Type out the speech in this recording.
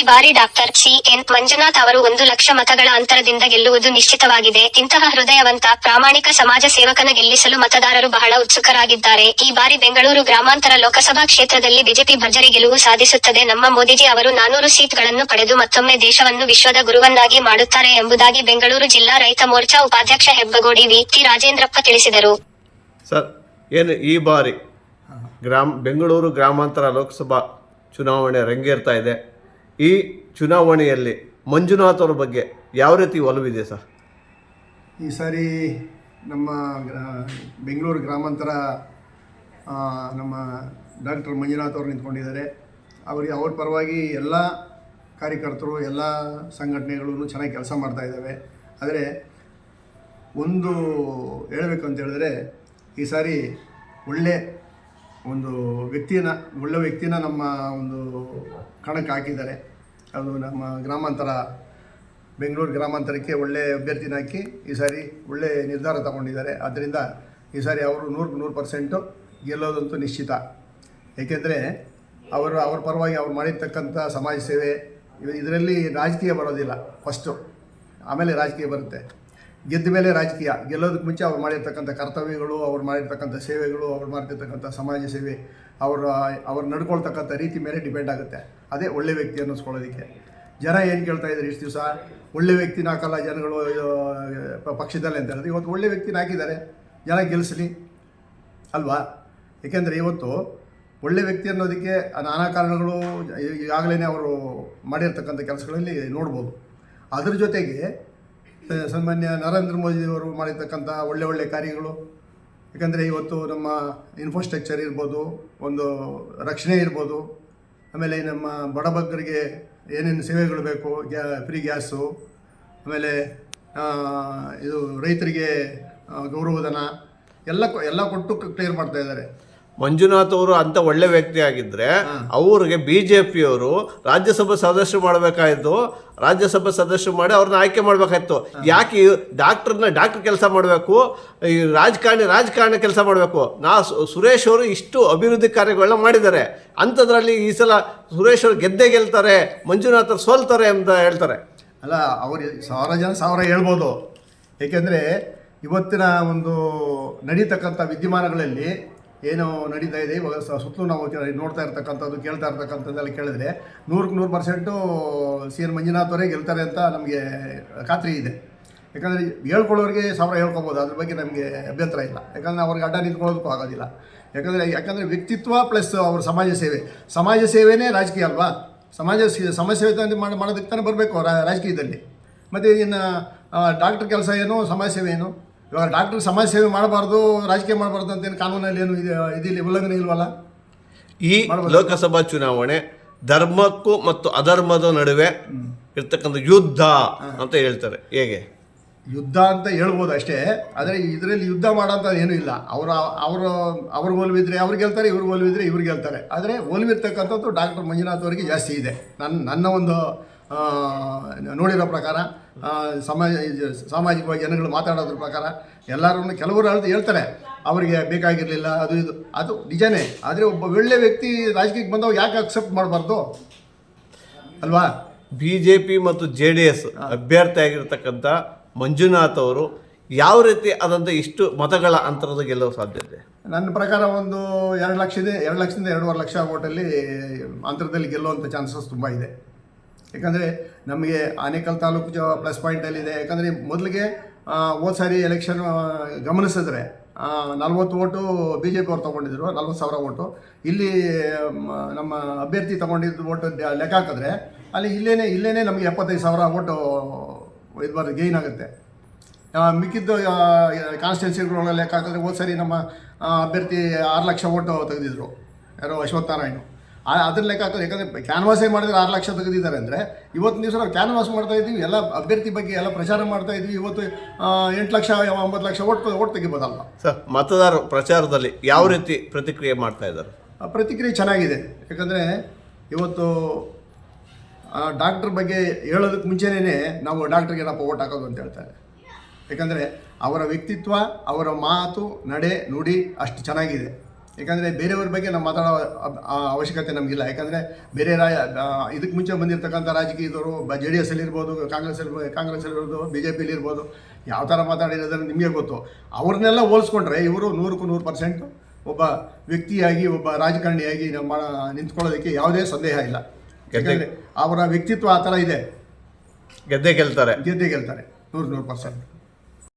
ಬಾರಿ doctor C N Manjunath ಅವರು ಒಂದು ಲಕ್ಷ ಮತಗಳ ಅಂತರದಿಂದ ಗೆಲ್ಲುವುದು ನಿಶ್ಚಿತವಾಗಿದೆ. ಇಂತಹ ಹೃದಯವಂತ ಪ್ರಾಮಾಣಿಕ ಸಮಾಜ ಸೇವಕನ ಗೆಲ್ಲಿಸಲು ಮತದಾರರು ಬಹಳ ಉತ್ಸುಕರಾಗಿದ್ದಾರೆ. ಈ ಬಾರಿ ಬೆಂಗಳೂರು ಗ್ರಾಮಾಂತರ ಲೋಕಸಭಾ ಕ್ಷೇತ್ರದಲ್ಲಿ ಬಿಜೆಪಿ ಭರ್ಜರಿ ಗೆಲುವು ಸಾಧಿಸುತ್ತದೆ. ನಮ್ಮ ಮೋದಿಜಿ ಅವರು ನಾನೂರು ಸೀಟ್ಗಳನ್ನು ಪಡೆದು ಮತ್ತೊಮ್ಮೆ ದೇಶವನ್ನು ವಿಶ್ವದ ಗುರುವನ್ನಾಗಿ ಮಾಡುತ್ತಾರೆ ಎಂಬುದಾಗಿ ಬೆಂಗಳೂರು ಜಿಲ್ಲಾ ರೈತ ಮೋರ್ಚಾ ಉಪಾಧ್ಯಕ್ಷ ಹೆಬ್ಬಗೋಡಿ ವಿ. ಟಿ. ರಾಜೇಂದ್ರಪ್ಪ ತಿಳಿಸಿದರು. ಏನು ಈ ಬಾರಿ ಗ್ರಾಮ, ಬೆಂಗಳೂರು ಗ್ರಾಮಾಂತರ ಲೋಕಸಭಾ ಚುನಾವಣೆ ರಂಗೇರ್ತಾ ಇದೆ. ಈ ಚುನಾವಣೆಯಲ್ಲಿ ಮಂಜುನಾಥ್ ಅವರ ಬಗ್ಗೆ ಯಾವ ರೀತಿ ಒಲವಿದೆ ಸರ್? ಈ ಸಾರಿ ನಮ್ಮ ಬೆಂಗಳೂರು ಗ್ರಾಮಾಂತರ ನಮ್ಮ ಡಾಕ್ಟರ್ ಮಂಜುನಾಥ್ ಅವರು ನಿಂತ್ಕೊಂಡಿದ್ದಾರೆ. ಅವರಿಗೆ ಅವ್ರ ಪರವಾಗಿ ಎಲ್ಲ ಕಾರ್ಯಕರ್ತರು, ಎಲ್ಲ ಸಂಘಟನೆಗಳು ಚೆನ್ನಾಗಿ ಕೆಲಸ ಮಾಡ್ತಾ ಇದ್ದಾವೆ. ಆದರೆ ಒಂದು ಹೇಳಬೇಕು ಅಂತ ಹೇಳಿದ್ರೆ, ಈ ಸಾರಿ ಒಳ್ಳೆ ಒಂದು ವ್ಯಕ್ತಿನ ಒಳ್ಳೆ ವ್ಯಕ್ತಿನ ನಮ್ಮ ಒಂದು ಕಣಕ್ಕೆ ಹಾಕಿದ್ದಾರೆ. ಅದು ನಮ್ಮ ಗ್ರಾಮಾಂತರ, ಬೆಂಗಳೂರು ಗ್ರಾಮಾಂತರಕ್ಕೆ ಒಳ್ಳೆ ಅಭ್ಯರ್ಥಿನ ಹಾಕಿ ಈ ಸಾರಿ ಒಳ್ಳೆ ನಿರ್ಧಾರ ತಗೊಂಡಿದ್ದಾರೆ. ಆದ್ದರಿಂದ ಈ ಸಾರಿ ಅವರು ನೂರಕ್ಕೆ ನೂರು ಪರ್ಸೆಂಟು ಗೆಲ್ಲೋದಂತೂ ನಿಶ್ಚಿತ. ಏಕೆಂದರೆ ಅವರು, ಅವ್ರ ಪರವಾಗಿ ಅವ್ರು ಮಾಡಿರ್ತಕ್ಕಂಥ ಸಮಾಜ ಸೇವೆ ಇದರಲ್ಲಿ ರಾಜಕೀಯ ಬರೋದಿಲ್ಲ ಫಸ್ಟು ಆಮೇಲೆ ರಾಜಕೀಯ ಬರುತ್ತೆ. ಗೆದ್ದ ಮೇಲೆ ರಾಜಕೀಯ. ಗೆಲ್ಲೋದಕ್ಕೆ ಮುಂಚೆ ಅವ್ರು ಮಾಡಿರ್ತಕ್ಕಂಥ ಕರ್ತವ್ಯಗಳು, ಅವ್ರು ಮಾಡಿರ್ತಕ್ಕಂಥ ಸೇವೆಗಳು, ಅವ್ರು ಮಾಡ್ತಿರ್ತಕ್ಕಂಥ ಸಮಾಜ ಸೇವೆ, ಅವರ, ಅವ್ರು ನಡ್ಕೊಳ್ತಕ್ಕಂಥ ರೀತಿ ಮೇಲೆ ಡಿಪೆಂಡ್ ಆಗುತ್ತೆ. ಅದೇ ಒಳ್ಳೆ ವ್ಯಕ್ತಿ ಅನ್ನಿಸ್ಕೊಳ್ಳೋದಕ್ಕೆ. ಜನ ಏನು ಕೇಳ್ತಾ ಇದ್ದಾರೆ ಇಷ್ಟು ದಿವಸ? ಒಳ್ಳೆ ವ್ಯಕ್ತಿನ ಹಾಕಲ್ಲ ಜನಗಳು ಪಕ್ಷದಲ್ಲಿ ಅಂತ ಹೇಳಿದ್ರೆ ಇವತ್ತು ಒಳ್ಳೆ ವ್ಯಕ್ತಿನ ಹಾಕಿದ್ದಾರೆ. ಜನ ಗೆಲ್ಲಿಸಲಿ ಅಲ್ವಾ? ಏಕೆಂದರೆ ಇವತ್ತು ಒಳ್ಳೆ ವ್ಯಕ್ತಿ ಅನ್ನೋದಕ್ಕೆ ನಾನಾ ಕಾರಣಗಳು ಈಗಾಗಲೇ ಅವರು ಮಾಡಿರ್ತಕ್ಕಂಥ ಕೆಲಸಗಳಲ್ಲಿ ನೋಡ್ಬೋದು. ಅದ್ರ ಜೊತೆಗೆ ಸನ್ಮಾನ್ಯ ನರೇಂದ್ರ ಮೋದಿಯವರು ಮಾಡಿರ್ತಕ್ಕಂಥ ಒಳ್ಳೆ ಒಳ್ಳೆ ಕಾರ್ಯಗಳು. ಯಾಕಂದರೆ ಇವತ್ತು ನಮ್ಮ ಇನ್ಫ್ರಾಸ್ಟ್ರಕ್ಚರ್ ಇರ್ಬೋದು, ಒಂದು ರಕ್ಷಣೆ ಇರ್ಬೋದು ಆಮೇಲೆ ನಮ್ಮ ಬಡಬಗ್ಗರಿಗೆ ಏನೇನು ಸೇವೆಗಳು ಬೇಕು, ಗ್ಯಾ, ಫ್ರೀ ಗ್ಯಾಸು, ಆಮೇಲೆ ಇದು ರೈತರಿಗೆ ಗೌರವಧನ ಎಲ್ಲ ಎಲ್ಲ ಕೊಟ್ಟು ಕ್ಲಿಯರ್ ಮಾಡ್ತಾ ಇದ್ದಾರೆ. ಮಂಜುನಾಥ್ ಅವರು ಅಂತ ಒಳ್ಳೆ ವ್ಯಕ್ತಿ ಆಗಿದ್ರೆ ಅವ್ರಿಗೆ ಬಿ ಜೆ ಪಿಯವರು ರಾಜ್ಯಸಭಾ ಸದಸ್ಯರು ಮಾಡಬೇಕಾಯ್ತು ರಾಜ್ಯಸಭಾ ಸದಸ್ಯರು ಮಾಡಿ ಅವ್ರನ್ನ ಆಯ್ಕೆ ಮಾಡಬೇಕಾಯ್ತು. ಯಾಕೆ ಡಾಕ್ಟರ್ನ ಡಾಕ್ಟರ್ ಕೆಲಸ ಮಾಡಬೇಕು? ಈ ರಾಜಕಾರಣಿ ರಾಜಕಾರಣ ಕೆಲಸ ಮಾಡಬೇಕು. ನಾ ಸುರೇಶ್ ಅವರು ಇಷ್ಟು ಅಭಿವೃದ್ಧಿ ಕಾರ್ಯಗಳನ್ನ ಮಾಡಿದ್ದಾರೆ. ಅಂಥದ್ರಲ್ಲಿ ಈ ಸಲ ಸುರೇಶ್ ಅವರು ಗೆದ್ದೆ ಗೆಲ್ತಾರೆ ಮಂಜುನಾಥ್ ಅವ್ರು ಸೋಲ್ತಾರೆ ಅಂತ ಹೇಳ್ತಾರೆ. ಅಲ್ಲ ಅವರು ಸಾವಿರ ಜನ ಸಾವಿರ ಹೇಳ್ಬೋದು. ಏಕೆಂದರೆ ಇವತ್ತಿನ ಒಂದು ನಡೀತಕ್ಕಂಥ ವಿದ್ಯಮಾನಗಳಲ್ಲಿ ಏನು ನಡೀತಾ ಇದೆ, ಇವಾಗ ಸುತ್ತಲೂ ನಾವು ನೋಡ್ತಾ ಇರ್ತಕ್ಕಂಥದ್ದು, ಕೇಳ್ತಾ ಇರ್ತಕ್ಕಂಥದ್ದೆಲ್ಲ ಕೇಳಿದ್ರೆ ನೂರಕ್ಕೆ ನೂರು ಪರ್ಸೆಂಟು ಸಿ ಎನ್ ಮಂಜುನಾಥ್ ಅವರೇ ಗೆಲ್ತಾರೆ ಅಂತ ನಮಗೆ ಖಾತ್ರಿ ಇದೆ. ಯಾಕಂದರೆ ಹೇಳ್ಕೊಳ್ಳೋರಿಗೆ ಸಾವಿರ ಹೇಳ್ಕೊಬೋದು, ಅದ್ರ ಬಗ್ಗೆ ನಮಗೆ ಅಭ್ಯಂತರ ಇಲ್ಲ. ಯಾಕಂದರೆ ಅವ್ರಿಗೆ ಅಡ್ಡ ನಿಂತ್ಕೊಳ್ಳೋದಕ್ಕೂ ಆಗೋದಿಲ್ಲ. ಯಾಕಂದರೆ ಯಾಕಂದರೆ ವ್ಯಕ್ತಿತ್ವ ಪ್ಲಸ್ ಅವ್ರ ಸಮಾಜ ಸೇವೆ. ಸಮಾಜ ಸೇವೆಯೇ ರಾಜಕೀಯ ಅಲ್ವಾ? ಸಮಾಜ ಸಮಾಜ ಸೇವೆ ಮಾಡಿ, ಮಾಡೋದಕ್ಕೆ ತಾನೇ ಬರಬೇಕು ರಾಜಕೀಯದಲ್ಲಿ. ಮತ್ತು ಇನ್ನು ಡಾಕ್ಟ್ರ್ ಕೆಲಸ ಏನು, ಸಮಾಜ ಸೇವೆ ಏನು? ಇವಾಗ ಡಾಕ್ಟರ್ ಸಮಾಜ ಸೇವೆ ಮಾಡಬಾರ್ದು ರಾಜಕೀಯ ಮಾಡಬಾರ್ದು ಅಂತೇನು ಕಾನೂನಲ್ಲಿ ಏನು ಇದೆ ಇದಿಲ್ಲ ಉಲ್ಲಂಘನೆ ಇಲ್ವಲ್ಲ? ಈ ಲೋಕಸಭಾ ಚುನಾವಣೆ ಧರ್ಮಕ್ಕೂ ಮತ್ತು ಅಧರ್ಮದ ನಡುವೆ ಇರ್ತಕ್ಕಂಥ ಯುದ್ಧ ಅಂತ ಹೇಳ್ತಾರೆ. ಹೇಗೆ? ಯುದ್ಧ ಅಂತ ಹೇಳ್ಬೋದು ಅಷ್ಟೇ ಆದರೆ ಇದರಲ್ಲಿ ಯುದ್ಧ ಮಾಡೋಂಥ ಏನೂ ಇಲ್ಲ. ಅವರ ಅವರು ಅವ್ರಿಗೆ ಒಲ್ವಿದ್ರೆ ಅವ್ರು ಗೆಲ್ತಾರೆ ಇವ್ರಿಗೆ ಒಲ್ವಿದ್ರೆ ಇವ್ರು ಗೆಲ್ತಾರೆ. ಆದರೆ ಒಲ್ವಿರ್ತಕ್ಕಂಥದ್ದು ಡಾಕ್ಟರ್ ಮಂಜುನಾಥ್ ಅವರಿಗೆ ಜಾಸ್ತಿ ಇದೆ. ನನ್ನ ನನ್ನ ಒಂದು ನೋಡಿರೋ ಪ್ರಕಾರ ಸಮಾಜ ಸಾಮಾಜಿಕವಾಗಿ ಜನಗಳು ಮಾತಾಡೋದ್ರ ಪ್ರಕಾರ ಎಲ್ಲರೂ ಕೆಲವರು ಅಳ್ದು ಹೇಳ್ತಾರೆ ಅವರಿಗೆ ಬೇಕಾಗಿರಲಿಲ್ಲ ಅದು ಇದು. ಅದು ನಿಜನೇ. ಆದರೆ ಒಬ್ಬ ಒಳ್ಳೆ ವ್ಯಕ್ತಿ ರಾಜಕೀಯಕ್ಕೆ ಬಂದವ ಯಾಕೆ ಅಕ್ಸೆಪ್ಟ್ ಮಾಡಬಾರ್ದು? ಅಲ್ವಾ? ಬಿ ಜೆ ಪಿ ಮತ್ತು ಜೆ ಡಿ ಎಸ್ ಅಭ್ಯರ್ಥಿ ಆಗಿರ್ತಕ್ಕಂಥ ಮಂಜುನಾಥ್ ಅವರು ಯಾವ ರೀತಿ ಆದಂಥ ಇಷ್ಟು ಮತಗಳ ಅಂತರದ ಗೆಲ್ಲುವ ಸಾಧ್ಯತೆ? ನನ್ನ ಪ್ರಕಾರ ಒಂದು ಎರಡು ಲಕ್ಷದ ಎರಡು ಲಕ್ಷದಿಂದ ಎರಡೂವರೆ ಲಕ್ಷ ಓಟಲ್ಲಿ ಅಂತರದಲ್ಲಿ ಗೆಲ್ಲುವಂಥ ಚಾನ್ಸಸ್ ತುಂಬ ಇದೆ. ಯಾಕಂದರೆ ನಮಗೆ ಆನೇಕಲ್ ತಾಲೂಕು ಜ ಪ್ಲಸ್ ಪಾಯಿಂಟಲ್ಲಿದೆ ಯಾಕಂದರೆ ಮೊದಲಿಗೆ ಹೋದ ಸಾರಿ ಎಲೆಕ್ಷನ್ ಗಮನಿಸಿದ್ರೆ ನಲ್ವತ್ತು ಓಟು ಬಿ ಜೆ ಪಿ ಅವ್ರು ತೊಗೊಂಡಿದ್ರು, ನಲ್ವತ್ತು ಸಾವಿರ ಓಟು. ಇಲ್ಲಿ ನಮ್ಮ ಅಭ್ಯರ್ಥಿ ತೊಗೊಂಡಿದ್ದು ಓಟು ಲೆಕ್ಕ ಹಾಕಿದ್ರೆ ಅಲ್ಲಿ ಇಲ್ಲೇ ಇಲ್ಲೇ ನಮಗೆ ಎಪ್ಪತ್ತೈದು ಸಾವಿರ ಓಟು ಇದು ಬರೋದು ಗೈನ್ ಆಗುತ್ತೆ. ಮಿಕ್ಕಿದ್ದು ಕಾನ್ಸ್ಟಿಟ್ಯೂನ್ಸಿಗಳ ಲೆಕ್ಕ ಹಾಕಿದ್ರೆ ಹೋದ ಸರಿ ನಮ್ಮ ಅಭ್ಯರ್ಥಿ ಆರು ಲಕ್ಷ ಓಟು ತೆಗೆದಿದ್ರು. ಯಾರೋ ಅಶ್ವಥ್ ನಾರಾಯಣ ಆ ಅದ್ರ ಲೆಕ್ಕ ಹಾಕೋದು ಯಾಕಂದರೆ ಕ್ಯಾನ್ವಾಸೇ ಮಾಡಿದ್ರೆ ಆರು ಲಕ್ಷ ತೆಗೆದಿದ್ದಾರೆ ಅಂದರೆ ಇವತ್ತು ನೀವು ನಾವು ಕ್ಯಾನ್ವಾಸ್ ಮಾಡ್ತಾ ಇದ್ದೀವಿ ಎಲ್ಲ ಅಭ್ಯರ್ಥಿ ಬಗ್ಗೆ ಎಲ್ಲ ಪ್ರಚಾರ ಮಾಡ್ತಾ ಇದ್ವಿ ಇವತ್ತು ಎಂಟು ಲಕ್ಷ ಒಂಬತ್ತು ಲಕ್ಷ ಓಟ್ ಓಟ್ ತೆಗಿಬೋದಲ್ಲ ಸರ್ ಮತದಾರ ಪ್ರಚಾರದಲ್ಲಿ ಯಾವ ರೀತಿ ಪ್ರತಿಕ್ರಿಯೆ ಮಾಡ್ತಾ ಇದ್ದಾರೆ? ಆ ಪ್ರತಿಕ್ರಿಯೆ ಚೆನ್ನಾಗಿದೆ. ಯಾಕಂದರೆ ಇವತ್ತು ಡಾಕ್ಟ್ರ್ ಬಗ್ಗೆ ಹೇಳೋದಕ್ಕೆ ಮುಂಚೆನೇ ನಾವು ಡಾಕ್ಟ್ರಿಗೆ ಏನಪ್ಪ ಓಟ್ ಹಾಕೋದು ಅಂತ ಹೇಳ್ತಾರೆ. ಯಾಕಂದರೆ ಅವರ ವ್ಯಕ್ತಿತ್ವ ಅವರ ಮಾತು ನಡೆ ನುಡಿ ಅಷ್ಟು ಚೆನ್ನಾಗಿದೆ. ಯಾಕಂದರೆ ಬೇರೆಯವ್ರ ಬಗ್ಗೆ ನಾವು ಮಾತಾಡೋ ಅವಶ್ಯಕತೆ ನಮಗಿಲ್ಲ. ಯಾಕಂದರೆ ಬೇರೆ ರಾಯ ಇದಕ್ಕೆ ಮುಂಚೆ ಬಂದಿರತಕ್ಕಂಥ ರಾಜಕೀಯದವರು ಬ ಜೆ ಡಿ ಎಸ್ಸಲ್ಲಿ ಇರ್ಬೋದು ಕಾಂಗ್ರೆಸ್ ಕಾಂಗ್ರೆಸ್ಸಲ್ಲಿರ್ಬೋದು ಇರ್ಬೋದು ಬಿ ಜೆ ಪಿಲಿ ಇರ್ಬೋದು ಯಾವ ಥರ ಮಾತಾಡಿರೋದ್ರೆ ನಿಮಗೆ ಗೊತ್ತು. ಅವ್ರನ್ನೆಲ್ಲ ಹೋಲಿಸ್ಕೊಂಡ್ರೆ ಇವರು ನೂರಕ್ಕೂ ನೂರು ಪರ್ಸೆಂಟು ಒಬ್ಬ ವ್ಯಕ್ತಿಯಾಗಿ ಒಬ್ಬ ರಾಜಕಾರಣಿಯಾಗಿ ನಮ್ಮ ನಿಂತ್ಕೊಳ್ಳೋದಕ್ಕೆ ಯಾವುದೇ ಸಂದೇಹ ಇಲ್ಲ. ಯಾಕಂದರೆ ಅವರ ವ್ಯಕ್ತಿತ್ವ ಆ ಥರ ಇದೆ. ಗೆದ್ದೆ ಗೆಲ್ತಾರೆ. ಗೆದ್ದೆ ಗೆಲ್ತಾರೆ. ನೂರು ನೂರು ಪರ್ಸೆಂಟ್.